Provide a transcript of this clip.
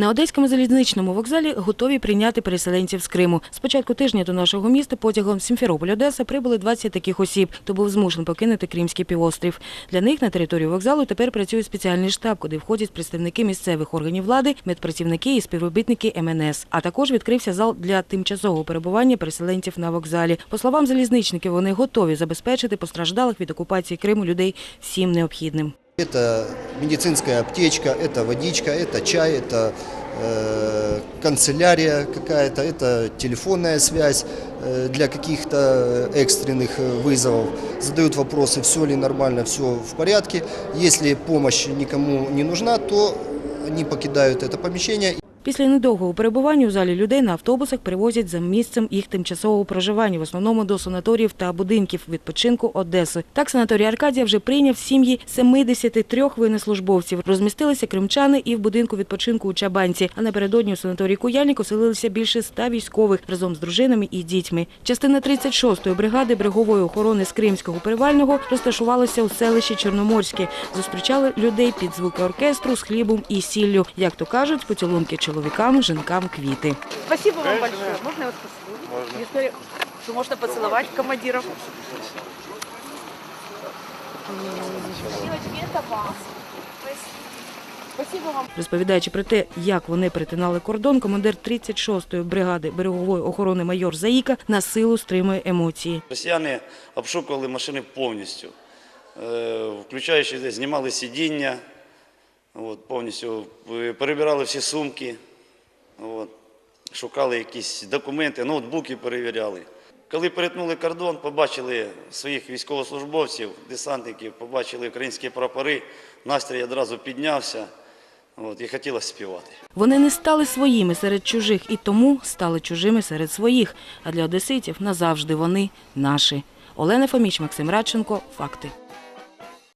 На одеському залізничному вокзалі готові прийняти переселенців з Криму. З початку тижня до нашого міста потягом Сімферополь-Одеса прибули 20 таких осіб, хто був змушений покинути Кримський півострів. Для них на території вокзалу тепер працює спеціальний штаб, куди входять представники місцевих органів влади, медпрацівники і співробітники МНС. А також відкрився зал для тимчасового перебування переселенців на вокзалі. По словам залізничників, вони готові забезпечити постраждалих від окупації Криму людей всім необхідним. Это медицинская аптечка, это водичка, это чай, это э, канцелярия какая-то, это телефонная связь э, для каких-то экстренных э, вызовов. Задают вопросы, все ли нормально, все в порядке. Если помощь никому не нужна, то они покидают это помещение Після недовгого перебування у залі людей на автобусах перевозять за місцем їх тимчасового проживання, в основному до санаторіїв та будинків відпочинку Одеси. Так, санаторій Аркадія вже прийняв сім'ї 73 воєннослужбовців. Розмістилися кримчани і в будинку відпочинку у Чабанці. А напередодні у санаторії Куяльник оселилися більше ста військових разом з дружинами і дітьми. Частина 36-ї бригади берегової охорони з Кримського перевального розташувалася у селищі Чорноморське. Зустрічали людей під звуки оркестру з хлібом і сіллю. Як то кажуть, поцілунки чоловікам, жінкам, квіти. Спасибо вам большое. Можно я вас что можно поцеловать командиров. Девочки, это вам. Розповідаючи про те, як вони перетинали кордон, командир 36-ї бригади берегової охорони майор Заїка на силу стримує емоції. Росіяни обшукували машини повністю, е, включаючи знімали сидіння, от, повністю перебирали всі сумки, от, шукали якісь документи, ноутбуки перевіряли. Коли перетнули кордон, побачили своїх військовослужбовців, десантників, побачили українські прапори, настрій одразу піднявся от, і хотілося співати. Вони не стали своїми серед чужих і тому стали чужими серед своїх. А для одеситів назавжди вони наші. Олена Фоміч, Максим Радченко. Факти.